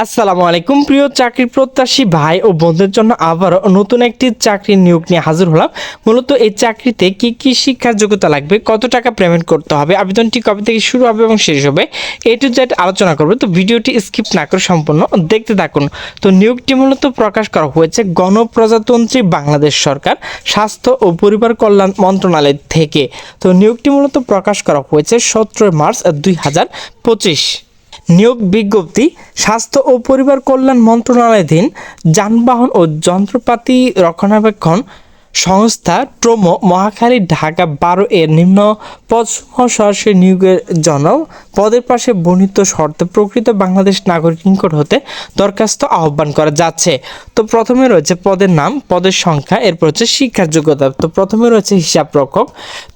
আসসালামু আলাইকুম। প্রিয় চাকরি প্রত্যাশী ভাই ও বোনদের জন্য আবারও নতুন একটি চাকরির নিয়োগ নিয়ে হাজির হলাম। মূলত এই চাকরিতে কি কি শিক্ষার যোগ্যতা লাগবে, কত টাকা পেমেন্ট করতে হবে, আবেদনটি কবে থেকে শুরু হবে এবং শেষ হবে, এ টু জেড আলোচনা করবে। তো ভিডিওটি স্কিপ না করে সম্পূর্ণ দেখতে থাকুন। তো নিয়োগটি মূলত প্রকাশ করা হয়েছে গণপ্রজাতন্ত্রী বাংলাদেশ সরকার, স্বাস্থ্য ও পরিবার কল্যাণ মন্ত্রণালয় থেকে। তো নিয়োগটি মূলত প্রকাশ করা হয়েছে সতেরোই মার্চ দুই হাজার পঁচিশ। নিয়োগ বিজ্ঞপ্তি স্বাস্থ্য ও পরিবার কল্যাণ মন্ত্রণালয়াধীন যানবাহন ও যন্ত্রপাতি রক্ষণাবেক্ষণ সংস্থা ট্রোমো মহাখালী ঢাকা বারো এর নিম্ন পদসমূহ সরাসরি নিয়োগের জন্য পদের পাশে বর্ণিত শর্তে প্রকৃত বাংলাদেশ নাগরিক নিকট হতে দরখাস্ত আহ্বান করা যাচ্ছে। তো প্রথমে রয়েছে পদের নাম, পদের সংখ্যা, এরপর হচ্ছে শিক্ষার যোগ্যতা। তো প্রথমে রয়েছে হিসাব রক্ষক।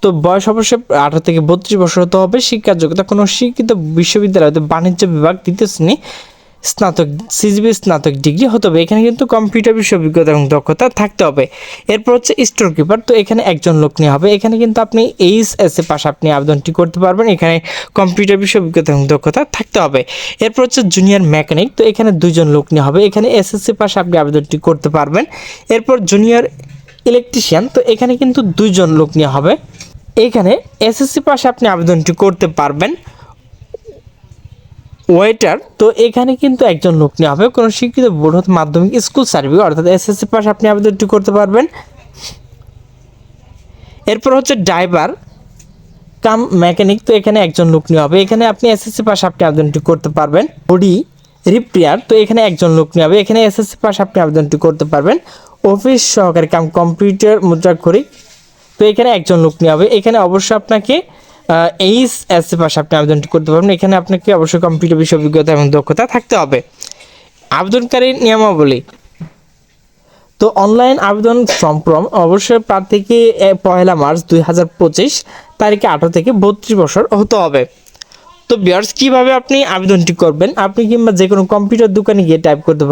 তো বয়স অবশ্যই আঠারো থেকে বত্রিশ বছর হতে হবে। শিক্ষার যোগ্যতা কোনো শিক্ষিত বিশ্ববিদ্যালয় বাণিজ্য বিভাগ দ্বিতীয় শ্রেণি স্নাতক সিজিবি স্নাতক ডিগ্রি হতে হবে। এখানে কিন্তু কম্পিউটার বিষয় অভিজ্ঞতা এবং দক্ষতা থাকতে হবে। এরপর হচ্ছে স্টোর কিপার তো এখানে একজন লোক নিয়ে হবে। এখানে কিন্তু আপনি এইচ এস এ পাশে আপনি আবেদনটি করতে পারবেন। এখানে কম্পিউটার বিষয় অভিজ্ঞতা এবং দক্ষতা থাকতে হবে। এরপর হচ্ছে জুনিয়র মেকানিক তো এখানে দুজন লোক নিয়ে হবে। এখানে এসএসসি পাশে আপনি আবেদনটি করতে পারবেন। এরপর জুনিয়র ইলেকট্রিশিয়ান তো এখানে কিন্তু দুইজন লোক নিয়ে হবে। এখানে এসএসসি পাশে আপনি আবেদনটি করতে পারবেন। ওয়েটার তো এখানে কিন্তু একজন লোক নেওয়া হবে। কোনো শিক্ষিত বোর্ড হতে মাধ্যমিক স্কুল সার্ভিস অর্থাৎ এস এসএসসি পাস আপনি আবেদনটি করতে পারবেন। এরপর হচ্ছে ড্রাইভার কাম মেকানিক তো এখানে একজন লোক নেওয়া হবে। এখানে আপনি এসএসসি পাস আপনি আবেদনটি করতে পারবেন। বডি রিপেয়ার তো এখানে একজন লোক নেওয়া হবে। এখানে এসএসসি পাস আপনি আবেদনটি করতে পারবেন। অফিস সহকারী কাম কম্পিউটার মুদ্রাক্ষরিক, তো এখানে একজন লোক নেওয়া হবে। এখানে অবশ্যই আপনাকে এইচ এস পাশে আপনি আবেদনটি করতে পারবেন। এখানে আপনাকে অবশ্যই কম্পিউটার বিষয় অভিজ্ঞতা এবং দক্ষতা থাকতে হবে। আবেদনকারী নিয়মাবলী। তো অনলাইন আবেদন সম্প্রম অবশ্যই প্রার্থীকে এ, পয়লা মার্চ দুই হাজার পঁচিশ তারিখে আঠারো থেকে বত্রিশ বছর হতে হবে। তো বিয়ার্স কীভাবে আপনি আবেদনটি করবেন? আপনি কিংবা যে কোনো কম্পিউটার দোকানে গিয়ে টাইপ করতে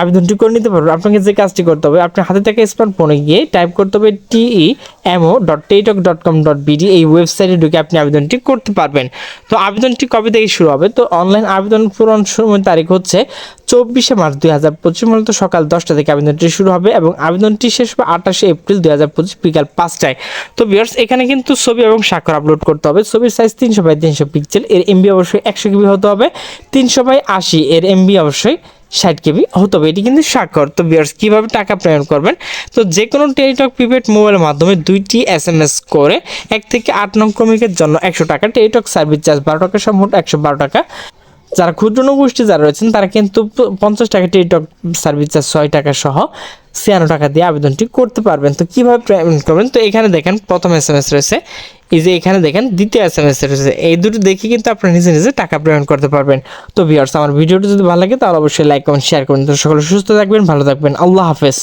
আবেদনটি করে নিতে পারবেন। আপনাকে যে কাজটি করতে হবে, আপনার হাতে থাকা স্মার্টফোনে গিয়ে টাইপ করতে হবে টিই এমও dot teletalk dot com dot BD এই ওয়েবসাইটে ঢুকে আপনি আবেদনটি করতে পারবেন। তো আবেদনটি কবে থেকে শুরু হবে? তো অনলাইন আবেদন পূরণ সময় তারিখ হচ্ছে চব্বিশে মার্চ দুই হাজার পঁচিশ মূলত সকাল দশটা থেকে আবেদনটি শুরু হবে এবং আবেদনটি শেষ হবে আঠাশে এপ্রিল দুই হাজার পঁচিশ বিকাল পাঁচটায়। তো বিয়ার্স এখানে কিন্তু ছবি এবং স্বাক্ষর আপলোড করতে হবে। ছবির সাইজ তিনশো বাই তিনশো পিক্সেল এর এমবি অবশ্যই একশো কেবি হতে হবে। তিনশো বাই আশি, এর এমবি অবশ্যই ষাট কেবি, হতে হবে। এটি কিন্তু স্বাক্ষর। তো বিয়ার্স কীভাবে টাকা প্রেরণ করবেন? তো যে কোনো টেলিটক প্রিপেড মোবাইলের মাধ্যমে দুইটি এস এম এস করে এক থেকে আট নং ক্রমিকের জন্য একশো টাকা। টেলিটক সার্ভিস চার্জ বারো টাকা সব মোট একশো বারো টাকা। যারা ক্ষুদ্র গোষ্ঠী যারা রয়েছেন, তারা কিন্তু পঞ্চাশ টাকা টেলিটক সার্ভিস চার্জ ছয় টাকা সহ ছিয়ান্ন টাকা দিয়ে আবেদনটি করতে পারবেন। তো কীভাবে পেমেন্ট করবেন? তো এখানে দেখেন, প্রথম এস এম এস রয়েছে। এই যে এখানে দেখেন, দ্বিতীয় এস এম এস রয়েছে। এই দুটো দেখে কিন্তু আপনারা নিজে নিজে টাকা পেমেন্ট করতে পারবেন। তো ভিউয়ার্স আমার ভিডিওটি যদি ভালো লাগে, তাহলে অবশ্যই লাইক কমেন্ট শেয়ার করুন। তো সকলে সুস্থ থাকবেন, ভালো থাকবেন। আল্লাহ হাফেজ।